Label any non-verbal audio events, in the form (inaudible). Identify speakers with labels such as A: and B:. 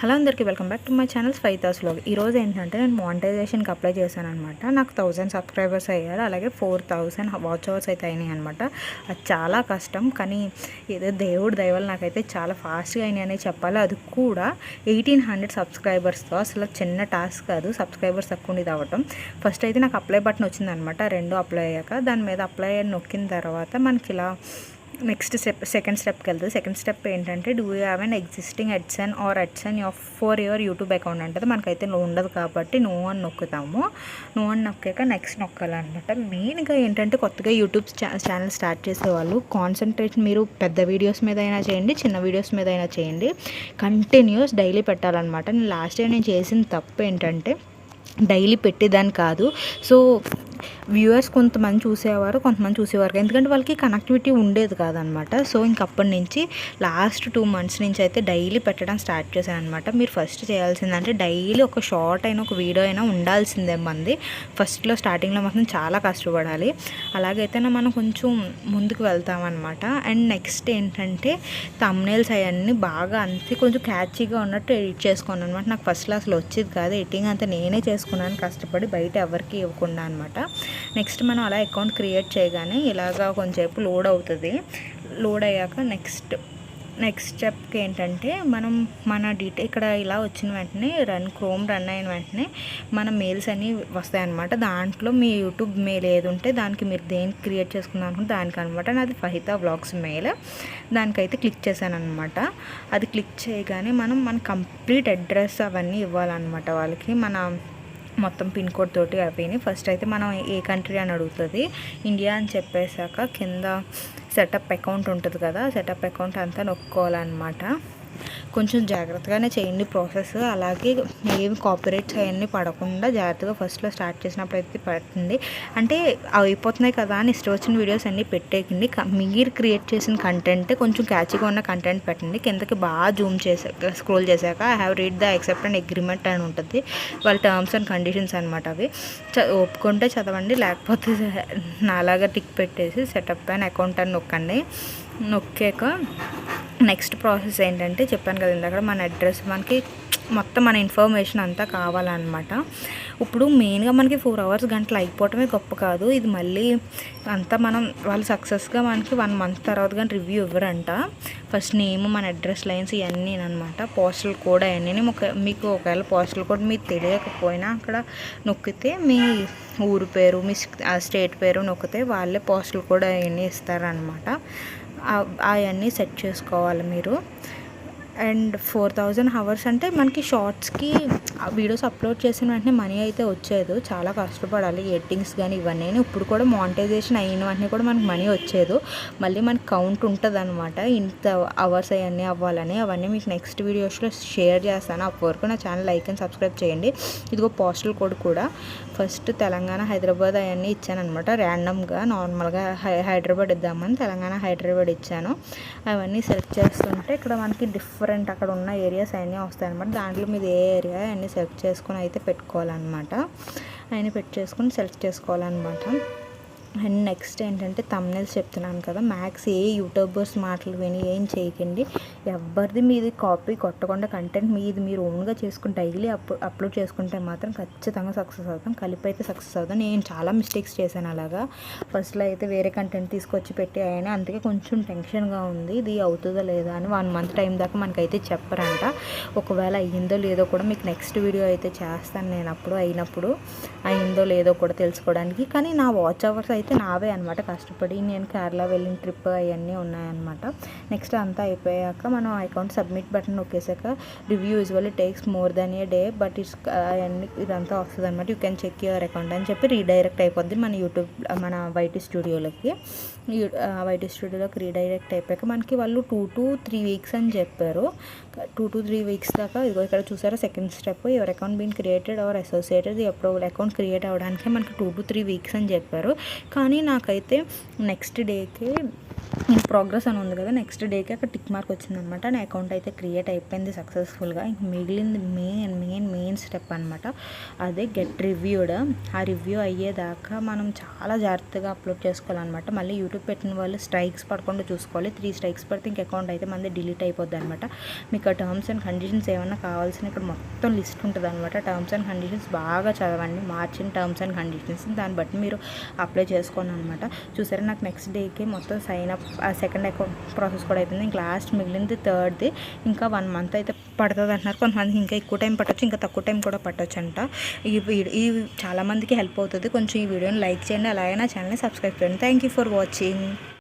A: Hello అందరికీ welcome back to my channels five థౌస్ vlog ఈరోజు ఏంటంటే నేను మానిటైజేషన్కి అప్లై చేశాను అనమాట నాకు థౌజండ్ సబ్స్క్రైబర్స్ అయ్యారు అలాగే ఫోర్ థౌజండ్ వాచ్ అవర్స్ అయితే అయినాయి అనమాట అది చాలా కష్టం కానీ ఏదో దేవుడు దయవల్ల నాకైతే చాలా ఫాస్ట్గా అయినాయి అనే చెప్పాలి. అది కూడా ఎయిటీన్ హండ్రెడ్ సబ్స్క్రైబర్స్తో. అసలు చిన్న టాస్క్ కాదు సబ్స్క్రైబర్స్ తక్కువ ఉండేది అవ్వటం ఫస్ట్ అయితే నాకు అప్లై బటన్ వచ్చిందనమాట రెండు అప్లై అయ్యాక. దాని మీద అప్లై నొక్కిన తర్వాత మనకి ఇలా నెక్స్ట్ స్టెప్ సెకండ్ స్టెప్కి వెళ్తుంది. సెకండ్ స్టెప్ ఏంటంటే do you have an existing AdSense or AdSense of for your YouTube account అంటే మనకైతే ఉండదు కాబట్టి నువ్వు అని నొక్కుతాము. నువ్వు అని నొక్కాక నెక్స్ట్ నొక్కాలన్నమాట. మెయిన్గా ఏంటంటే కొత్తగా యూట్యూబ్ ఛానల్ స్టార్ట్ చేసేవాళ్ళు కాన్సన్ట్రేషన్ మీరు పెద్ద వీడియోస్ మీద అయినా చేయండి చిన్న వీడియోస్ మీద అయినా చేయండి. కంటిన్యూస్ డైలీ పెట్టాలన్నమాట. నేను లాస్ట్ ఇయర్ నేను చేసిన తప్పు ఏంటంటే డైలీ పెట్టేదాన్ని కాదు. సో వ్యూవర్స్ కొంతమంది చూసేవారు కొంతమంది చూసేవారు ఎందుకంటే వాళ్ళకి కనెక్టివిటీ ఉండేది కాదనమాట. సో ఇంక అప్పటి నుంచి లాస్ట్ టూ మంత్స్ నుంచి అయితే డైలీ పెట్టడం స్టార్ట్ చేశాను అనమాట మీరు ఫస్ట్ చేయాల్సిందంటే డైలీ ఒక షార్ట్ అయినా ఒక వీడియో అయినా ఉండాల్సిందే మంది. ఫస్ట్లో స్టార్టింగ్లో మాత్రం చాలా కష్టపడాలి. అలాగైతేనే మనం కొంచెం ముందుకు వెళ్తామన్నమాట అండ్ నెక్స్ట్ ఏంటంటే తమ్నేల్స్ అవన్నీ బాగా అంతే కొంచెం క్యాచీగా ఉన్నట్టు ఎడిట్ చేసుకున్నాను అనమాట నాకు ఫస్ట్ క్లాస్లో వచ్చేది కాదు. ఎడిటింగ్ అంతా నేనే చేసుకున్నాను. కష్టపడి బయట ఎవరికి ఇవ్వకుండా అనమాట. నెక్స్ట్ మనం అలా అకౌంట్ క్రియేట్ చేయగానే ఇలాగా కొంచెంసేపు లోడ్ అవుతుంది. లోడ్ అయ్యాక నెక్స్ట్ నెక్స్ట్ స్టెప్కి ఏంటంటే మనం మన డీటెయిల్ ఇక్కడ ఇలా వచ్చిన వెంటనే రన్ క్రోమ్ రన్ అయిన వెంటనే మన మెయిల్స్ అన్నీ వస్తాయన్నమాట. దాంట్లో మీ యూట్యూబ్ మెయిల్ ఏది ఉంటే దానికి మీరు దేనికి క్రియేట్ చేసుకుందాం అనుకుంటే దానికి అనమాట నాది ఫహితా బ్లాగ్స్ మెయిల్. దానికైతే క్లిక్ చేశాను అనమాట అది క్లిక్ చేయగానే మనం మన కంప్లీట్ అడ్రస్ అవన్నీ ఇవ్వాలన్నమాట వాళ్ళకి. మన మొత్తం పిన్ కోడ్ తోటి అయిపోయినాయి. ఫస్ట్ అయితే మనం ఏ కంట్రీ అని అడుగుతుంది? ఇండియా అని చెప్పేశాక కింద సెటప్ అకౌంట్ ఉంటుంది కదా సెటప్ అకౌంట్ అంతా నొక్కోవాలన్నమాట. కొంచెం జాగ్రత్తగానే చేయండి ప్రాసెస్. అలాగే ఏమి కాపీరైట్స్ అవన్నీ పడకుండా జాగ్రత్తగా ఫస్ట్లో స్టార్ట్ చేసినప్పుడు అయితే పడుతుంది. అంటే అయిపోతున్నాయి కదా అని ఇష్టం వచ్చిన వీడియోస్ అన్నీ పెట్టేయండి. మీరు క్రియేట్ చేసిన కంటెంట్ కొంచెం క్యాచ్గా ఉన్న కంటెంట్ పెట్టండి. కిందకి బాగా జూమ్ చేసాక స్క్రోల్ చేశాక I have read the accept and agreement అని ఉంటుంది. వాళ్ళ టర్మ్స్ అండ్ కండిషన్స్ అనమాట అవి. చ ఒప్పుకుంటే చదవండి లేకపోతే (laughs) నాలాగా టిక్ పెట్టేసి సెటప్ అండ్ అకౌంట్ అని నొక్కండి. నొక్కాక నెక్స్ట్ ప్రాసెస్ ఏంటంటే చెప్పాను కదా ఇందాక మన అడ్రస్ మనకి మొత్తం మన ఇన్ఫర్మేషన్ అంతా కావాలన్నమాట. ఇప్పుడు మెయిన్గా మనకి ఫోర్ అవర్స్ గంటలు అయిపోవటమే గొప్ప కాదు. ఇది మళ్ళీ అంతా మనం వాళ్ళు సక్సెస్గా మనకి వన్ మంత్ తర్వాత కానీ రివ్యూ ఇవ్వరంట. ఫస్ట్ నేమ్ మన అడ్రస్ లైన్స్ ఇవన్నీ అనమాట పోస్టల్ కోడ్ అవన్నీ ఒక మీకు ఒకవేళ పోస్టల్ కోడ్ మీకు తెలియకపోయినా అక్కడ నొక్కితే మీ ఊరు పేరు మీ స్టేట్ పేరు నొక్కితే వాళ్ళే పోస్టల్ కోడ్ అవన్నీ ఇస్తారనమాట అవన్నీ సెట్ చేసుకోవాలి మీరు. అండ్ ఫోర్ థౌజండ్ హవర్స్ అంటే మనకి షార్ట్స్కి వీడియోస్ అప్లోడ్ చేసిన వెంటనే మనీ అయితే వచ్చేది. చాలా కష్టపడాలి. ఎడిటింగ్స్ కానీ ఇవన్నీ ఇప్పుడు కూడా మానిటైజేషన్ అయిన వెంటనే కూడా మనకి మనీ వచ్చేది. మళ్ళీ మనకి కౌంట్ ఉంటుంది అనమాట ఇంత అవర్స్ అవన్నీ అవ్వాలని. అవన్నీ మీకు నెక్స్ట్ వీడియోస్లో షేర్ చేస్తాను. అప్పటివరకు నా ఛానల్ లైక్ అండ్ సబ్స్క్రైబ్ చేయండి. ఇదిగో పోస్టల్ కోడ్ కూడా. ఫస్ట్ తెలంగాణ హైదరాబాద్ అవన్నీ ఇచ్చాను అనమాట ర్యాండమ్గా నార్మల్గా హై హైదరాబాద్ ఇద్దామని తెలంగాణ హైదరాబాద్ ఇచ్చాను. అవన్నీ సెలెక్ట్ చేస్తుంటే ఇక్కడ మనకి డిఫరెంట్ అక్కడ ఉన్న ఏరియాస్ అన్నీ వస్తాయి అనమాట దాంట్లో మీద ఏ ఏరియా అన్నీ సెలెక్ట్ చేసుకొని అయితే పెట్టుకోవాలన్నమాట. అవన్నీ పెట్టి చేసుకొని సెలెక్ట్ చేసుకోవాలన్నమాట. అండ్ నెక్స్ట్ ఏంటంటే తమ్నెల్స్ చెప్తున్నాను కదా మ్యాక్స్ ఏ యూట్యూబర్స్ మాటలు విని ఏం చేయకండి. ఎవరిది మీది కాపీ కొట్టకుండా కంటెంట్ మీది మీరు ఓన్గా చేసుకుని డైలీ అప్ అప్లోడ్ చేసుకుంటే మాత్రం ఖచ్చితంగా సక్సెస్ అవుతాం. కలిపి అయితే సక్సెస్ అవుతాం. నేను చాలా మిస్టేక్స్ చేశాను అలాగా. ఫస్ట్లో అయితే వేరే కంటెంట్ తీసుకొచ్చి పెట్టి అయినా అందుకే కొంచెం టెన్షన్గా ఉంది. ఇది అవుతుందో లేదా అని వన్ మంత్ టైం దాకా మనకైతే చెప్పరంట. ఒకవేళ అయ్యిందో లేదో కూడా మీకు నెక్స్ట్ వీడియో అయితే చేస్తాను నేను అప్పుడు అయినప్పుడు. అయిందో లేదో కూడా తెలుసుకోవడానికి. కానీ నా వాచ్ అవర్స్ అయితే నావే అనమాట కష్టపడి. నేను కేరళ వెళ్ళిన ట్రిప్ అవన్నీ ఉన్నాయన్నమాట. నెక్స్ట్ అంతా అయిపోయాక మనం account submit button నొక్కేసాక review usually takes more than a day but it's అవన్నీ ఇదంతా వస్తుంది అనమాట you can check your account అని చెప్పి రీడైరెక్ట్ అయిపోద్ది మన యూట్యూబ్ మన వైటీ స్టూడియోలోకి. వైటీ స్టూడియోలోకి రీడైరెక్ట్ అయిపోయాక మనకి వాళ్ళు టూ టు త్రీ వీక్స్ అని చెప్పారు. టూ టు త్రీ వీక్స్ దాకా ఇదిగో ఇక్కడ చూసారా సెకండ్ స్టెప్. ఎవరి account been created or associated. Approval account create అవ్వడానికి మనకి టూ టు త్రీ వీక్స్ అని చెప్పారు. కానీ నాకైతే నెక్స్ట్ డేకి ఇన్ ప్రోగ్రెస్ అని ఉంది కదా నెక్స్ట్ డేకి అక్కడ టిక్ మార్క్ వచ్చిందనమాట. నా అకౌంట్ అయితే క్రియేట్ అయిపోయింది సక్సెస్ఫుల్గా ఇంక మిగిలింది మెయిన్ మెయిన్ మెయిన్ స్టెప్ అనమాట అదే గెట్ రివ్యూడ్ ఆ రివ్యూ అయ్యేదాకా మనం చాలా జాగ్రత్తగా అప్లోడ్ చేసుకోవాలన్నమాట. మళ్ళీ యూట్యూబ్ పెట్టిన వాళ్ళు స్ట్రైక్స్ పడకుండా చూసుకోవాలి. త్రీ స్ట్రైక్స్ పడితే ఇంక అకౌంట్ అయితే మంది డిలీట్ అయిపోద్ది అనమాట మీకు ఆ టర్మ్స్ అండ్ కండిషన్స్ ఏమన్నా కావాల్సిన ఇక్కడ మొత్తం లిస్ట్ ఉంటుంది అనమాట టర్మ్స్ అండ్ కండిషన్స్ బాగా చదవండి. మార్చిన టర్మ్స్ అండ్ కండిషన్స్ దాన్ని బట్టి మీరు అప్లై చేసుకోండి అనమాట చూసారా నాకు నెక్స్ట్ డేకి మొత్తం sign up second account process కూడా అయిపోయింది. ఇంకా లాస్ట్ మిగిలింది థర్డ్ది ఇంకా వన్ మంత్ అయితే పడుతుంది అంటున్నారు. కొంతమందికి ఇంకా ఎక్కువ టైం పట్టొచ్చు ఇంకా తక్కువ టైం కూడా పట్టొచ్చు అంట ఈ వీడియో ఈ చాలామందికి హెల్ప్ అవుతుంది. కొంచెం ఈ వీడియోని లైక్ చేయండి. అలాగే నా ఛానల్ని సబ్స్క్రైబ్ చేయండి. Thank you for watching